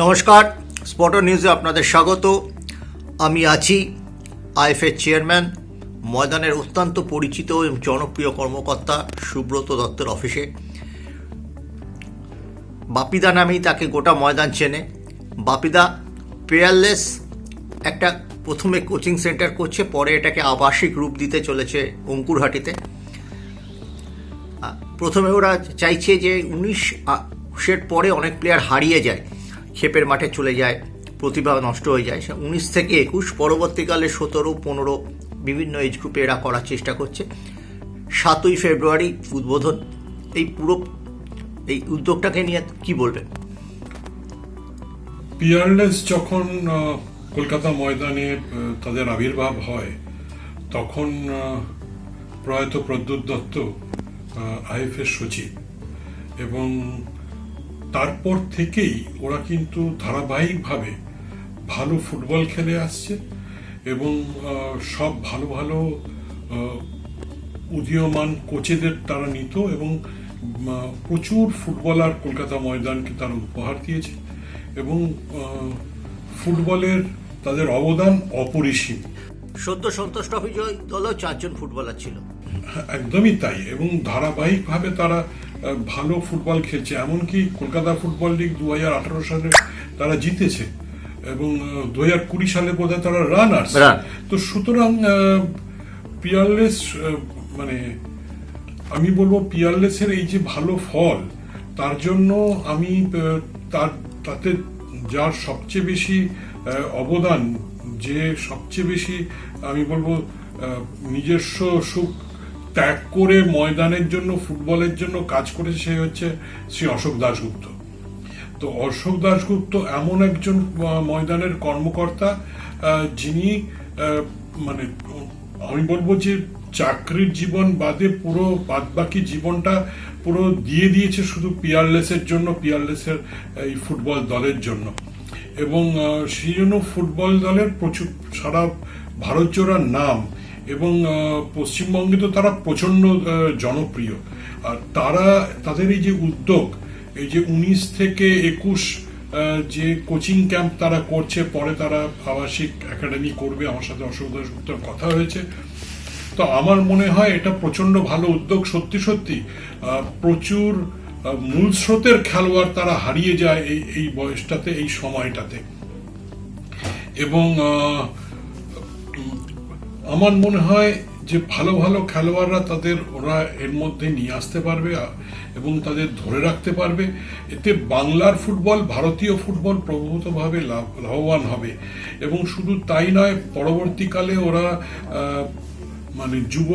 নমস্কার স্পটার নিউজে আপনাদের স্বাগত। আমি আছি আইএফএর চেয়ারম্যান, ময়দানের অত্যন্ত পরিচিত এবং জনপ্রিয় কর্মকর্তা সুব্রত দত্তের অফিসে। বাপিদা নামেই তাকে গোটা ময়দান চেনে। বাপিদা পেয়ারলেস একটা প্রথমে কোচিং সেন্টার করছে, পরে এটাকে আবাসিক রূপ দিতে চলেছে অঙ্কুরহাটিতে। প্রথমে ওরা চাইছে যে উনিশ সের পরে অনেক প্লেয়ার হারিয়ে যায়। ক্ষেপের মাঠে চলে যায়, প্রতিভা নষ্ট হয়ে যায়। সে উনিশ থেকে একুশ, পরবর্তীকালে সতেরো, পনেরো বিভিন্ন এজ গ্রুপে এরা করার চেষ্টা করছে। সাতই ফেব্রুয়ারি উদ্বোধন। এই পুরো, এই উদ্যোগটাকে নিয়ে কি বলবেন? পিয়ারলেস যখন কলকাতা ময়দানে তাদের আবির্ভাব হয়, তখন প্রয়াত প্রদ্যুৎ দত্ত আইএফএস সচিব এবং তারপর থেকেই ওরা কিন্তু ধারাবাহিকভাবে ভালো ফুটবল খেলে আসছে এবং সব ভালো ভালো উদীয়মান কোচেদের তারা নিত এবং প্রচুর ফুটবলার কলকাতা ময়দানকে তারা উপহার দিয়েছে এবং ফুটবলের তাদের অবদান অপরিসীম। সদ্য সন্তোষ ট্রফি জয় দলেও চারজন ফুটবলার ছিল। হ্যাঁ, একদমই তাই এবং ধারাবাহিকভাবে তারা ভালো ফুটবল খেলছে এমনকি কলকাতা ফুটবল লিগ দু হাজার আঠারো সালে তারা জিতেছে এবং দু হাজার কুড়ি সালে বোধহয় তারা রানার্স. তো সুতরাং পিয়ারলেস মানে আমি বলব পিয়ারলেসের এই যে ভালো ফল তার জন্য আমি তার তাতে যার সবচেয়ে বেশি অবদান যে সবচেয়ে বেশি আমি বলব নিজস্ব সুখ ত্যাগ করে ময়দানের জন্য, ফুটবলের জন্য কাজ করেছে সে হচ্ছে শ্রী অশোক দাশগুপ্ত। তো অশোক দাশগুপ্ত এমন একজন ময়দানের কর্মকর্তা যিনি মানে আমি বলব যে চাকরির জীবন বাদে পুরো বাদবাকি জীবনটা পুরো দিয়ে দিয়েছে শুধু পিয়ারলেসের জন্য, পিয়ারলেসের এই ফুটবল দলের জন্য। এবং সেই জন্য ফুটবল দলের প্রচুর, সারা ভারত জোড়া নাম এবং পশ্চিমবঙ্গে তো তারা প্রচণ্ড জনপ্রিয়। আর তারা, তাদের এই যে উদ্যোগ, এই যে উনিশ থেকে একুশ যে কোচিং ক্যাম্প তারা করছে, পরে তারা আবাসিক একাডেমি করবে, আমার সাথে অশোক দাসগুপ্তর কথা হয়েছে। তো আমার মনে হয় এটা প্রচণ্ড ভালো উদ্যোগ, সত্যি সত্যি। প্রচুর মূল স্রোতের খেলোয়াড় তারা হারিয়ে যায় এই এই বয়সটাতে, এই সময়টাতে। এবং আমার মনে হয় যে ভালো ভালো খেলোয়াড়রা তাদের ওরা এর মধ্যে নিয়ে আসতে পারবে এবং তাদের ধরে রাখতে পারবে। এতে বাংলার ফুটবল ভারতীয় ফুটবল প্রভূতভাবে লাভ, লাভবান হবে। এবং শুধু তাই নয়, পরবর্তীকালে ওরা মানে যুব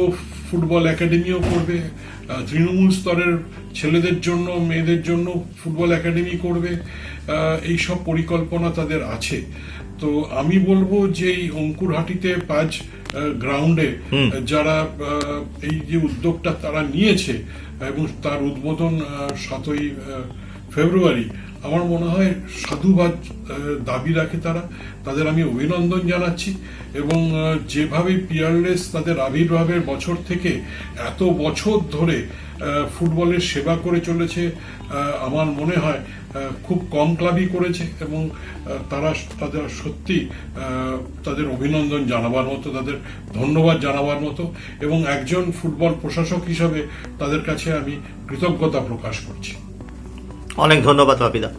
ফুটবল একাডেমিও করবে তৃণমূল স্তরের ছেলেদের জন্য মেয়েদের জন্য ফুটবল একাডেমি করবে এই সব পরিকল্পনা তাদের আছে। তো আমি বলব যে এই অঙ্কুরহাটিতে পাঁচ গ্রাউন্ডে যারা এই যে উদ্যোগটা তারা নিয়েছে এবং তার উদ্বোধন সাতই ফেব্রুয়ারি আমার মনে হয় সাধুবাদ দাবি রাখে তারা। তাদের আমি অভিনন্দন জানাচ্ছি এবং যেভাবে পিয়ারলেস তাদের আবির্ভাবের বছর থেকে এত বছর ধরে ফুটবলের সেবা করে চলেছে আমার মনে হয় খুব কম ক্লাবই করেছে এবং তারা তাদের সত্যি তাদের অভিনন্দন জানাবার মতো, তাদের ধন্যবাদ জানাবার মতো এবং একজন ফুটবল প্রশাসক হিসাবে তাদের কাছে আমি কৃতজ্ঞতা প্রকাশ করছি। অনেক ধন্যবাদ বাপিদা